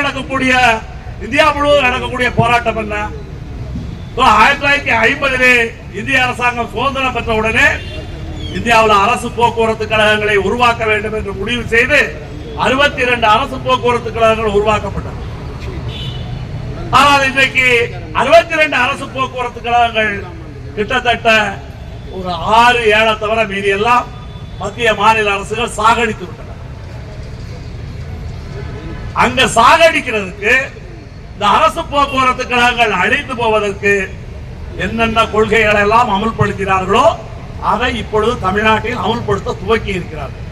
நடக்கக்கூடிய இந்தியா முழுவதும் நடக்கக்கூடிய போராட்டம் என்ன? ஆயிரத்தி தொள்ளாயிரத்தி ஐம்பதிலே இந்திய அரசாங்கம் சுதந்திரம் பெற்ற உடனே இந்தியாவில் அரசு போக்குவரத்து கழகங்களை உருவாக்க வேண்டும் என்று முடிவு செய்து அறுபத்தி இரண்டு அரசு போக்குவரத்து கழகங்கள் உருவாக்கப்பட்டன. ஆனால் இன்றைக்கு அறுபத்தி இரண்டு அரசு போக்குவரத்து கழகங்கள் கிட்டத்தட்ட ஒரு ஆறு ஏழை தவிர மீதி எல்லாம் மத்திய மாநில அரசுகள் சாகடித்து விட்டன. அங்க சாகடிக்கிறதுக்கு இந்த அரசு போக்குவரத்து கழகங்கள் அழிந்து போவதற்கு என்னென்ன கொள்கைகளை எல்லாம் அமல்படுத்தினார்களோ அதை இப்பொழுது தமிழ்நாட்டில் அமுல்படுத்த துவக்கி இருக்கிறார்கள்.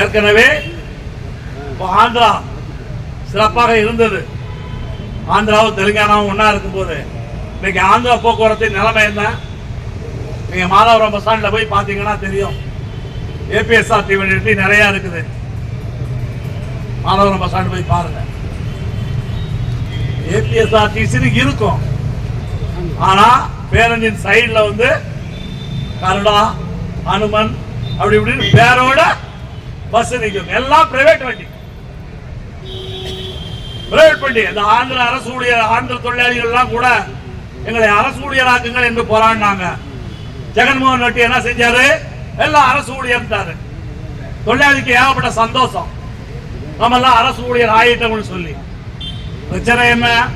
ஏற்கனவே இப்போ ஆந்திரா சிறப்பாக இருந்தது. ஆந்திராவும் தெலுங்கானாவும் ஒண்ணா இருக்கும்போது. இன்னைக்கு ஆந்திரா போக்குவரத்து நிலைமை என்ன? நீங்க மாதவரம் பஸ் ஸ்டாண்ட்ல போய் பாத்தீங்கன்னா தெரியும். ஏபிஎஸ்ஆர்டி வண்டி நிறைய இருக்குது. மாதவரம் பஸ் ஸ்டாண்டு போய் பாருங்க. ஏபிஎஸ்ஆர்டிசி இருக்கும். ஆனா பேரண்டின் சைடுல வந்து கருடா அனுமன் அப்படி இப்படின்னு பேரோட பஸ் நிற்கும். எல்லாம் பிரைவேட் வண்டி. பிரைவேட் வண்டி. இந்த ஆந்திர அரசு ஊழியர் ஆந்திர தொழிலாளிகள் எல்லாம் கூட எங்களை அரசு ஊழியராக்குங்கள் என்று போராடினாங்க. ஜெகன்மோகன் ரெட்டி என்ன செஞ்சாரு? எல்லாம் அரசு ஊழியர் தொழிலாளிக்கு ஏகப்பட்ட சந்தோஷம். நம்மெல்லாம் அரசு ஊழியர் ஆயிட்டோம்னு சொல்லி. பிரச்சனை என்ன?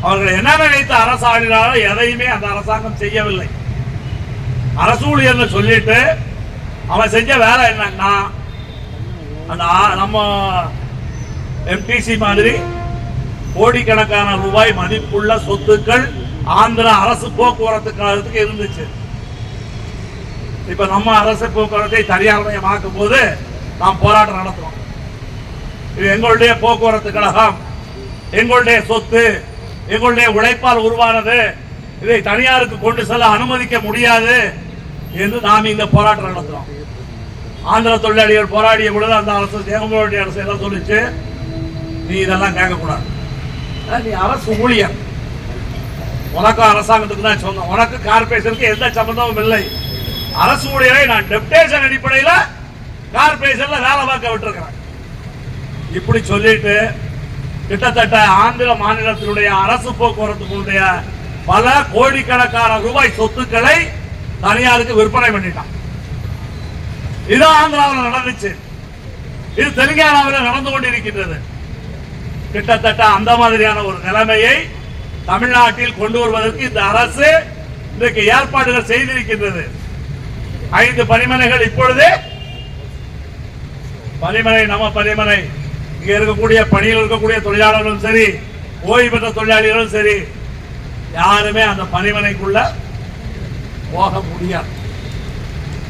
அவர்கள் என்ன நினைத்து அரசு ஆடினாலும் எதையுமே அந்த அரசாங்கம் செய்யவில்லை. அரசு ஊழியர்னு சொல்லிட்டு அவன் செஞ்ச வேலை என்னன்னா அந்த ஆ- நம்ம எம்டிசி மாதிரி கோடிக்கணக்கான ரூபாய் மதிப்புள்ள சொத்துக்கள் ஆந்திர அரசு போக்குவரத்து கழகத்துக்கு இருந்துச்சு. இப்ப நம்ம அரசு போக்குவரத்தை தனியார் மயமாக்கும் போது நாம் போராட்டம் நடத்துறோம். இது எங்களுடைய போக்குவரத்து கழகம். எங்களுடைய சொத்து எங்களுடைய உழைப்பால் உருவானது. இதை தனியாருக்கு கொண்டு செல்ல அனுமதிக்க முடியாது என்று நாம் இந்த போராட்டம் நடத்துறோம். ஆந்திர தொழிலாளிகள் போராடிய பொழுது அந்த அரசு தேவங்களுடைய அரசு எல்லாம் சொல்லிச்சு நீ இதெல்லாம் கேட்கக்கூடாது. நீ அரசு ஊழியர். உனக்கும் அரசாங்கத்துக்கு தான் சொந்தம். உனக்கு கார்பரேஷனுக்கு எந்த சம்பந்தமும் இல்லை. அரசு ஊழியரை நான் டெப்டேஷன் அடிப்படையில் கார்பரேஷனில் வேலை பார்க்க விட்டுருக்கிறேன். இப்படி சொல்லிட்டு கிட்டத்தட்ட ஆந்திர மாநிலத்தினுடைய அரசு போக்குவரத்துக்குடைய பல கோடிக்கணக்கான ரூபாய் சொத்துக்களை தனியாருக்கு விற்பனை பண்ணிட்டான். இது ஆந்திராவில் நடந்துச்சு. இது தெலுங்கானாவில் நடந்து கொண்டிருக்கின்றது. கிட்டத்தட்ட அந்த மாதிரியான ஒரு நிலைமையை தமிழ்நாட்டில் கொண்டு வருவதற்கு இந்த அரசு இன்றைக்கு ஏற்பாடுகள் செய்திருக்கின்றது. ஐந்து பணிமனைகள் இப்பொழுது பணிமனை நம்ம பணிமனை இங்கே இருக்கக்கூடிய பணியில் இருக்கக்கூடிய தொழிலாளர்களும் சரி ஓய்வு பெற்ற தொழிலாளிகளும் சரி யாருமே அந்த பணிமனைக்குள்ள போக முடியாது.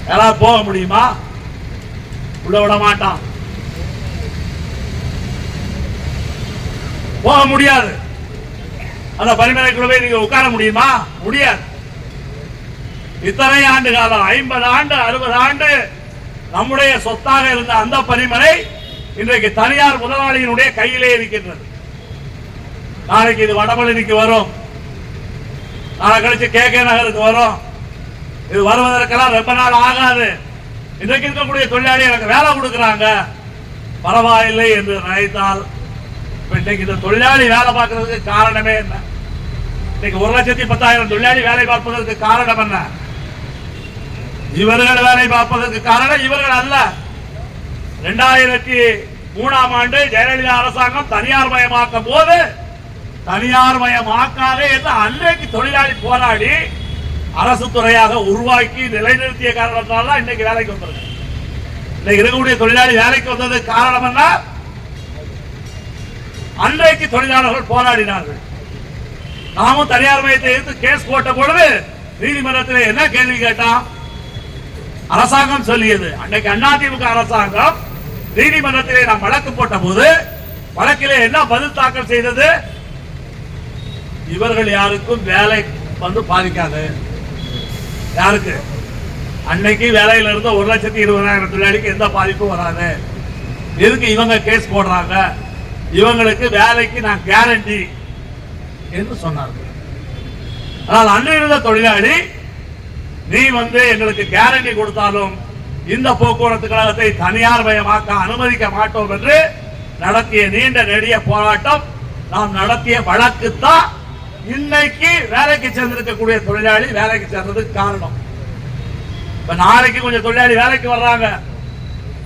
யாராவது போக முடியுமா? உள்ள விட மாட்டான். போக முடியாது. அந்த பணிமனைக்குள்ள போய் நீங்க உட்கார முடியுமா? முடியாது. இத்தனை ஆண்டு காலம் ஐம்பது ஆண்டு அறுபது ஆண்டு நம்முடைய சொத்தாக இருந்த அந்த பணிமனை இன்றைக்கு தனியார் முதலாளியினுடைய கையிலே இருக்கின்றது. நாளைக்கு இது வடபழனிக்கு வரும். நாளை கழிச்சு கே கே நகருக்கு வரும். இது வருவதற்கெல்லாம் ரொம்ப நாள் ஆகாது. இன்றைக்கு இருக்கக்கூடிய தொழிலாளி எனக்கு வேலை கொடுக்குறாங்க. பரவாயில்லை என்று நினைத்தால் இன்னைக்கு இந்த தொழிலாளி வேலை பார்க்கறதுக்கு காரணமே என்ன? இன்னைக்கு ஒரு லட்சத்தி பத்தாயிரம் தொழிலாளி வேலை பார்ப்பதற்கு காரணம் என்ன? இவர்கள் வேலை பார்ப்பதற்கு காரணம் இவர்கள் அல்ல. இரண்டாயிரத்தி மூணாம் ஆண்டு ஜெயலலிதா அரசாங்கம் தனியார் மயமாக்கும் போது தனியார் மயமாக்காதே என்று அன்றைக்கு தொழிலாளி போராடி அரசு துறையாக உருவாக்கி நிலைநிறுத்திய காரணத்தால இன்னைக்கு வேலைக்கு வந்திருக்கு. இன்னைக்கு இருக்கக்கூடிய தொழிலாளி வேலைக்கு வந்ததுக்கு காரணம் என்ன? அன்றைக்கு தொழிலாளர்கள் போராடினார்கள். நாமும் தனியார் மையத்தை எதிர்த்து கேஸ் போட்ட பொழுது நீதிமன்றத்தில் என்ன கேள்வி கேட்டான்? அரசாங்கம் சொல்லியது. அன்னைக்கு அதிமுக அரசாங்கம் நீதிமன்றத்திலே நாம் வழக்கு போட்ட போது வழக்கிலே என்ன பதில் தாக்கல் செய்தது? இவர்கள் யாருக்கும் வேலை வந்து பாதிக்காது. யாருக்கு? அன்னைக்கு வேலையில இருந்த ஒரு லட்சத்தி இருபதாயிரம் தொழிலாளிக்கு எந்த பாதிப்பும் வராது. எதுக்கு இவங்க கேஸ் போடுறாங்க? இவங்களுக்கு வேலைக்கு நான் கேரண்டி என்று சொன்னார்கள் ஆனால் அன்னை இருந்த தொழிலாளி நீ வந்து எங்களுக்கு கேரண்டி கொடுத்தாலும் இந்த போக்குவரத்து கழகத்தை தனியார் மயமாக்க அனுமதிக்க மாட்டோம் என்று நடத்திய நீண்ட நெடிய போராட்டம் நாம் நடத்திய வழக்கு தான் இன்னைக்கு வேலைக்கு சேர்ந்திருக்கக்கூடிய தொழிலாளி வேலைக்கு சேர்ந்ததுக்கு காரணம். இப்ப நாளைக்கு கொஞ்சம் தொழிலாளி வேலைக்கு வர்றாங்க.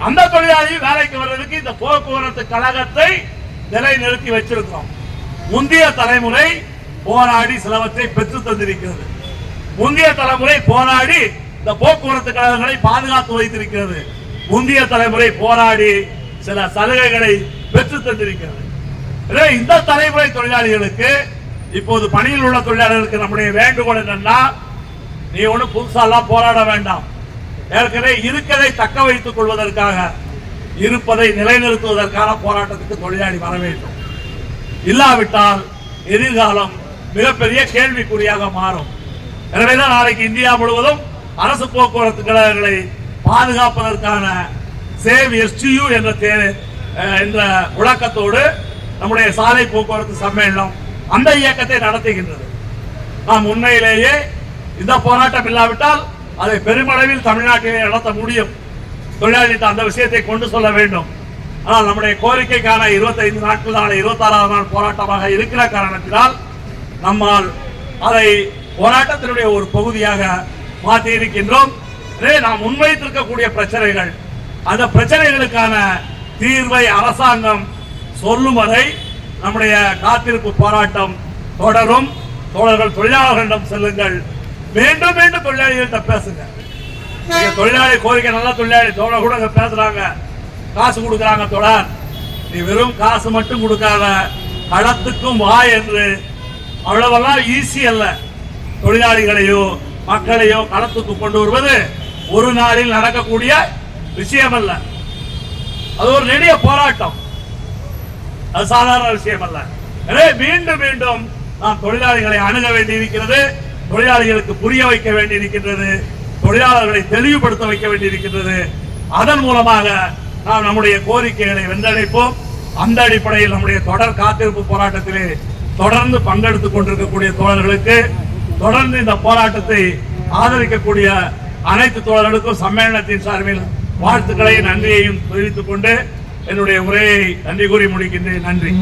அந்த தொழிலாளி வேலைக்கு வர்றதுக்கு இந்த போக்குவரத்து கழகத்தை நிலைநிறுத்தி வச்சிருக்கிறோம். முந்தைய தலைமுறை போராடி சிலவற்றை பெற்று தந்திருக்கிறது. முந்தைய தலைமுறை போராடி இந்த போக்குவரத்து கழகங்களை பாதுகாத்து வைத்திருக்கிறது. முந்தைய தலைமுறை போராடி சில சலுகைகளை பெற்று தந்திருக்கிறது. எனவே இந்த தலைமுறை தொழிலாளிகளுக்கு இப்போது பணியில் உள்ள தொழிலாளர்களுக்கு நம்முடைய வேண்டுகோள் என்னன்னா நீ ஒண்ணு புதுசாலாம் போராட வேண்டாம். ஏற்கனவே இருக்கதை தக்க வைத்துக் கொள்வதற்காக இருப்பதை நிலைநிறுத்துவதற்கான போராட்டத்துக்கு தொழிலாளி வர வேண்டும். இல்லாவிட்டால் எதிர்காலம் மிகப்பெரிய கேள்விக்குறியாக மாறும். எனவேதான் நாளைக்கு இந்தியா முழுவதும் அரசு போக்குவரத்து கழகங்களை பாதுகாப்பதற்கான சேவ் எஸ்டியு என்ற தே- என்ற முழக்கத்தோடு நம்முடைய சாலை போக்குவரத்து சம்மேளனம் அந்த இயக்கத்தை நடத்துகின்றது. நாம் உண்மையிலேயே இந்த போராட்டம் இல்லாவிட்டால் அதை பெருமளவில் தமிழ்நாட்டிலே நடத்த முடியும். தொழிலாளிகிட்ட அந்த விஷயத்தை கொண்டு சொல்ல வேண்டும். ஆனால் நம்முடைய கோரிக்கைக்கான 25 நாட்கள் நாளை இருபத்தாறாவது நாள் போராட்டமாக இருக்கிற காரணத்தினால் நம்மால் அதை போராட்டத்தினுடைய ஒரு பகுதியாக மாற்றி இருக்கின்றோம். நாம் முன்வைத்திருக்கக்கூடிய பிரச்சனைகள். அந்த பிரச்சனைகளுக்கான தீர்வை அரசாங்கம் சொல்லும் வரை நம்முடைய காத்திருப்பு போராட்டம் தொடரும். தோழர்கள் தொழிலாளர்களிடம் செல்லுங்கள். மீண்டும் மீண்டும் தொழிலாளிகள்கிட்ட பேசுங்க. நீங்க தொழிலாளி கோரிக்கை நல்ல தொழிலாளி தோழர் கூட பேசுறாங்க. காசு கொடுக்குறாங்க தொடர் நீ வெறும் காசு மட்டும் கொடுக்காத. களத்துக்கும் வா என்று. அவ்வளவெல்லாம் ஈஸி அல்ல. தொழிலாளிகளையும் மக்களையோ களத்துக்கு கொண்டு வருவது ஒரு நாளில் நடக்கக்கூடிய விஷயம் அல்ல அது ஒரு நெடிய போராட்டம். அது சாதாரண விஷயம் அல்ல எனவே மீண்டும் மீண்டும் நாம் தொழிலாளிகளை அணுக வேண்டியிருக்கிறது தொழிலாளிகளுக்கு புரிய வைக்க வேண்டியிருக்கின்றது தொழிலாளர்களை தெளிவுபடுத்த வைக்க வேண்டியிருக்கின்றது. அதன் மூலமாக நாம் நம்முடைய கோரிக்கைகளை வென்றடைப்போம். அந்த அடிப்படையில் நம்முடைய தொடர் காத்திருப்பு போராட்டத்திலே தொடர்ந்து பங்கெடுத்துக் கொண்டிருக்கக்கூடிய தோழர்களுக்கு தொடர்ந்து இந்த போராட்டத்தை ஆதரிக்கக்கூடிய அனைத்து தோழர்களுக்கும் சம்மேளனத்தின் சார்பில் வாழ்த்துக்களையும் நன்றியையும் தெரிவித்துக் கொண்டு என்னுடைய உரையை நன்றி கூறி முடிக்கின்றேன். நன்றி.